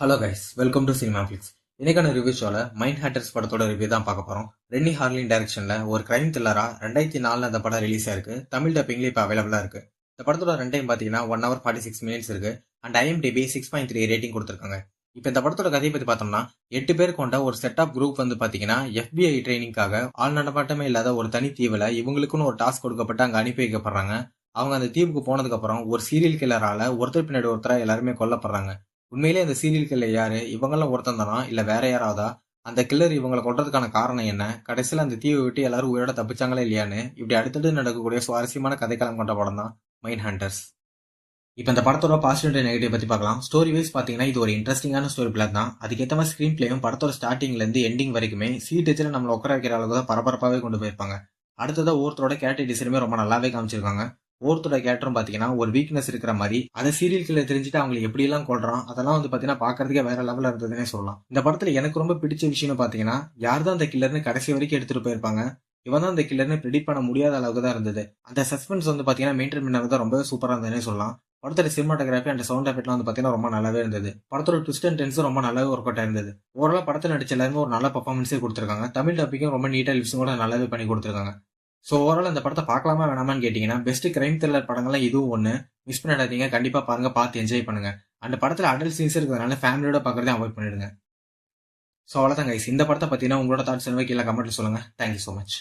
Hello guys welcome to cinema flicks இன்னைக்கான review ஷோவில் mind haters படத்தோட ரிவ்யூ தான் பார்க்க போகிறோம் ரென்னி ஹார்லின் டைரக்ஷனில் ஒரு கிரைம் த்ரில்லரா ரெண்டாயிரத்தி நாலில் அந்த படம் ரிலீஸ் ஆயிருக்கு. தமிழ் டப்பிங்ல இப்போ அவைலபிளாக இருக்கு. இந்த படத்தோட ரன் டைம் பார்த்தீங்கன்னா one hour forty six minutes இருக்கு. And IMDb six point three rating கொடுத்துருக்காங்க. இப்போ இந்த படத்தோட கதையை பற்றி பார்த்தோம்னா எட்டு பேர் கொண்ட ஒரு செட் ஆஃப் குரூப் வந்து பார்த்தீங்கன்னா எஃபிஐ ட்ரைனிங்காக ஆள் நடமாட்டமே இல்லாத ஒரு தனி தீவில் இவங்களுக்குன்னு ஒரு டாஸ்க் கொடுக்கப்பட்டு அங்கே அனுப்பி வைக்கப்படுறாங்க. அவங்க அந்த தீவுக்கு போனதுக்கப்புறம் ஒரு சீரியல் கில்லரால ஒருத்தர் பின்னாடி ஒருத்தராக எல்லாருமே கொல்லப்படுறாங்க. உண்மையிலே அந்த சீரியல் கில்லர் யாரு? இவங்கெல்லாம் ஒருத்தன் தானா? இல்ல வேற யாராவதா? அந்த கில்லர் இவங்களை கொள்றதுக்கான காரணம் என்ன? கடைசியில் அந்த தீவை விட்டு எல்லாரும் உயிரோட தப்பிச்சாங்களா இல்லையான்னு இப்படி அடுத்தடுத்து நடக்கக்கூடிய சுவாரஸ்யமான கதைக்களம் கொண்ட படம் தான் மைண்ட் ஹண்டர்ஸ் இப்போ இந்த படத்தோட பாசிட்டிவ் நெகட்டிவ் பற்றி பார்க்கலாம். ஸ்டோரி வைஸ் பார்த்தீங்கன்னா இது ஒரு இன்ட்ரெஸ்டிங்கான ஸ்டோரி பிளாக் தான். அதுக்கேற்ற மாதிரி ஸ்க்ரீன் பிளேயும் படத்தோட ஸ்டார்டிங்லேருந்து எண்டிங் வரைக்குமே சீட் வச்சுல நம்மளை உட்கார வைக்கிற அளவுக்கு தான் பரபரப்பாகவே கொண்டு போயிருப்பாங்க. அடுத்ததாக ஒருத்தரோட கேரக்டர் டிசைனுமே ரொம்ப நல்லாவே காமிச்சிருக்காங்க. ஒருத்தரோட கேரக்டரும் பாத்தீங்கன்னா ஒரு வீக்னஸ் இருக்கிற மாதிரி அதை சீரியல் கிளர் தெரிஞ்சுட்டு அவங்களை எப்படி எல்லாம் கொள்றான் அதெல்லாம் வந்து பாத்தீங்கன்னா பாக்குறதுக்கே வேற லெவல்ல இருந்ததுன்னே சொல்லலாம். இந்த படத்துல எனக்கு ரொம்ப பிடிச்ச விஷயம்னு பாத்தீங்கன்னா யார் தான் அந்த கில்லர்னு கடைசி வரைக்கும் எடுத்துட்டு போயிருப்பாங்க இவன் தான் அந்த கில்லர்னு ப்ரெடிக்ட் பண்ண முடியாத அளவுக்கு தான் இருந்தது. அந்த சஸ்பென்ஸ் வந்து பாத்தீங்கன்னா மெயின்டைன் பண்ணது தான் ரொம்பவே சூப்பரா இருந்ததுனே சொல்லலாம். படத்தோட சினிமாட்டோகிராஃபி அண்ட் சவுண்ட் எஃபெக்ட்லாம் வந்து பாத்தீங்கன்னா ரொம்ப நல்லாவே இருந்தது. படத்தோட ட்விஸ்ட் அண்ட் டென்ஸும் ரொம்ப நல்லாவே ஒர்க் அவுட் இருந்தது. ஓரளவு படத்தில் நடிச்ச எல்லாருமே ஒரு நல்ல பர்ஃபார்மன்ஸே கொடுத்துருக்காங்க. தமிழ் டாப்பிக்கும் ரொம்ப நீட்டா லிப்ஸும் கூட நல்லாவே பண்ணி கொடுத்துருக்காங்க. ஸோ ஓவரால் இந்த படத்தை பார்க்கலாமா வேணாமான்னு கேட்டிங்கன்னா பெஸ்ட் கிரைம் த்ரில்லர் படங்கள்லாம் இதுவும் ஒன்று மிஸ் பண்ணிடாதீங்க. கண்டிப்பாக பாருங்கள் பார்த்து என்ஜாய் பண்ணுங்க. அந்த படத்தில் அடல்ட் சீன்ஸ் இருக்கிறதுனால ஃபேமிலியோட பார்க்குறதே அவாய்ட் பண்ணிடுங்க. ஸோ அவ்வளோதான் கைஸ் இந்த படத்தை பார்த்தீங்கன்னா உங்களோட தாட்ஸ் என்ன கீழே கமெண்ட்டில் சொல்லுங்கள் தேங்க்யூ ஸோ மச்